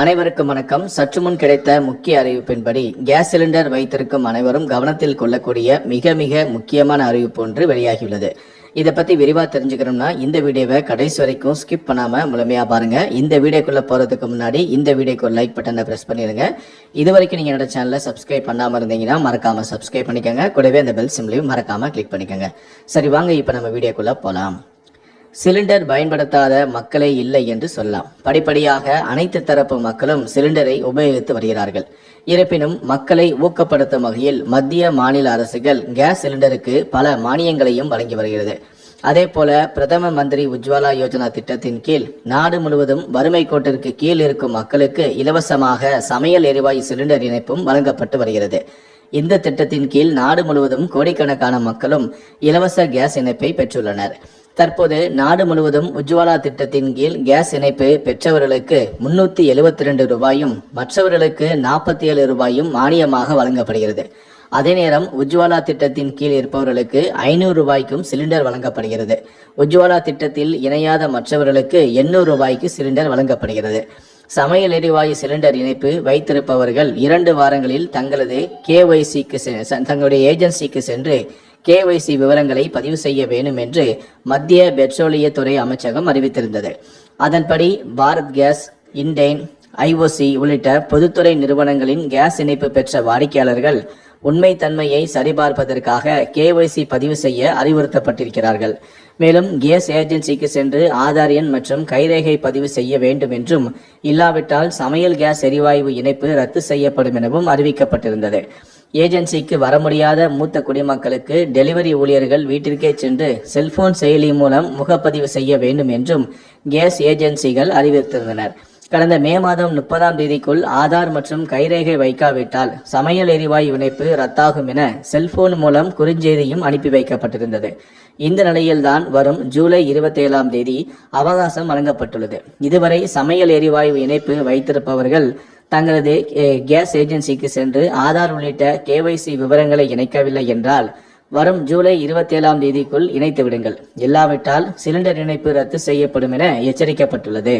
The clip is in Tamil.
அனைவருக்கும் வணக்கம். சற்று முன் கிடைத்த முக்கிய அறிவிப்பின்படி கேஸ் சிலிண்டர் வைத்திருக்கும் அனைவரும் கவனத்தில் கொள்ளக்கூடிய மிக மிக முக்கியமான அறிவிப்பு ஒன்று வெளியாகியுள்ளது. இதை பத்தி விரிவா தெரிஞ்சுக்கணும்னா இந்த வீடியோவை கடைசி வரைக்கும் ஸ்கிப் பண்ணாம முழுமையா பாருங்க. இந்த வீடியோக்குள்ள போறதுக்கு முன்னாடி இந்த வீடியோக்கு ஒரு லைக் பட்டனை பிரஸ் பண்ணிருங்க இது வரைக்கும் நீங்க என்னோட சேனலை சப்ஸ்கிரைப் பண்ணாம இருந்தீங்கன்னா மறக்காம சப்ஸ்கிரைப் பண்ணிக்கோங்க. கூடவே அந்த பெல் சிம்லையும் மறக்காம கிளிக் பண்ணிக்கோங்க. சரி வாங்க இப்ப நம்ம வீடியோக்குள்ள போலாம். சிலிண்டர் பயன்படுத்தாத மக்களே இல்லை என்று சொல்லலாம். படிப்படியாக அனைத்து தரப்பு மக்களும் சிலிண்டரை உபயோகித்து வருகிறார்கள். இருப்பினும் மக்களை ஊக்கப்படுத்தும் வகையில் மத்திய மாநில அரசுகள் கேஸ் சிலிண்டருக்கு பல மானியங்களையும் வழங்கி வருகிறது. அதே போல பிரதம மந்திரி உஜ்வாலா யோஜனா திட்டத்தின் கீழ் நாடு முழுவதும் வறுமை கோட்டிற்கு கீழ் இருக்கும் மக்களுக்கு இலவசமாக சமையல் எரிவாயு சிலிண்டர் இணைப்பும் வழங்கப்பட்டு வருகிறது. இந்த திட்டத்தின் கீழ் நாடு முழுவதும் கோடிக்கணக்கான மக்களும் இலவச கேஸ் இணைப்பை பெற்றுள்ளனர். தற்போது நாடு முழுவதும் உஜ்வாலா திட்டத்தின் கீழ் கேஸ் இணைப்பு பெற்றவர்களுக்கு முன்னூத்தி எழுபத்தி ரெண்டு ரூபாயும் மற்றவர்களுக்கு நாற்பத்தி ஏழு ரூபாயும் மானியமாக வழங்கப்படுகிறது. அதே நேரம் உஜ்வாலா திட்டத்தின் கீழ் இருப்பவர்களுக்கு ஐநூறு ரூபாய்க்கும் சிலிண்டர் வழங்கப்படுகிறது. உஜ்வாலா திட்டத்தில் இணையாத மற்றவர்களுக்கு எண்ணூறு ரூபாய்க்கு சிலிண்டர் வழங்கப்படுகிறது. சமையல் எரிவாயு சிலிண்டர் இணைப்பு வைத்திருப்பவர்கள் இரண்டு வாரங்களில் தங்களது கேஒய்சிக்கு தங்களுடைய ஏஜென்சிக்கு சென்று கேஒய்சி விவரங்களை பதிவு செய்ய வேண்டும் என்று மத்திய பெட்ரோலியத்துறை அமைச்சகம் அறிவித்திருந்தது. அதன்படி பாரத் கேஸ் இண்டேன் ஐஓசி உள்ளிட்ட பொதுத்துறை நிறுவனங்களின் கேஸ் இணைப்பு பெற்ற வாடிக்கையாளர்கள் உண்மை தன்மையை சரிபார்ப்பதற்காக கேஒய்சி பதிவு செய்ய அறிவுறுத்தப்பட்டிருக்கிறார்கள். மேலும் கேஸ் ஏஜென்சிக்கு சென்று ஆதார் எண் மற்றும் கைரேகை பதிவு செய்ய வேண்டும் என்றும் இல்லாவிட்டால் சமையல் கேஸ் எரிவாயு இணைப்பு ரத்து செய்யப்படும் எனவும் அறிவிக்கப்பட்டிருந்தது. ஏஜென்சிக்கு வர முடியாத மூத்த குடிமக்களுக்கு டெலிவரி ஊழியர்கள் வீட்டிற்கே சென்று செல்போன் செயலி மூலம் முகப்பதிவு செய்ய வேண்டும் என்றும் கேஸ் ஏஜென்சிகள் அறிவித்திருந்தனர் கடந்த மே மாதம் முப்பதாம் தேதிக்குள் ஆதார் மற்றும் கைரேகை வைக்காவிட்டால் சமையல் எரிவாயு இணைப்பு ரத்தாகும் என செல்போன் மூலம் குறுஞ்செய்தியும் அனுப்பி வைக்கப்பட்டிருந்தது. இந்த நிலையில்தான் வரும் ஜூலை இருபத்தேழாம் தேதி அவகாசம் வழங்கப்பட்டுள்ளது. இதுவரை சமையல் எரிவாயு இணைப்பு வைத்திருப்பவர்கள் தங்களது கேஸ் ஏஜென்சிக்கு சென்று ஆதார் உள்ளிட்ட கேவைசி விவரங்களை இணைக்கவில்லை என்றால் வரும் ஜூலை இருபத்தி ஏழாம் தேதிக்குள் இணைத்து விடுங்கள் இல்லாவிட்டால் சிலிண்டர் இணைப்பு ரத்து செய்யப்படும் என எச்சரிக்கப்பட்டுள்ளது.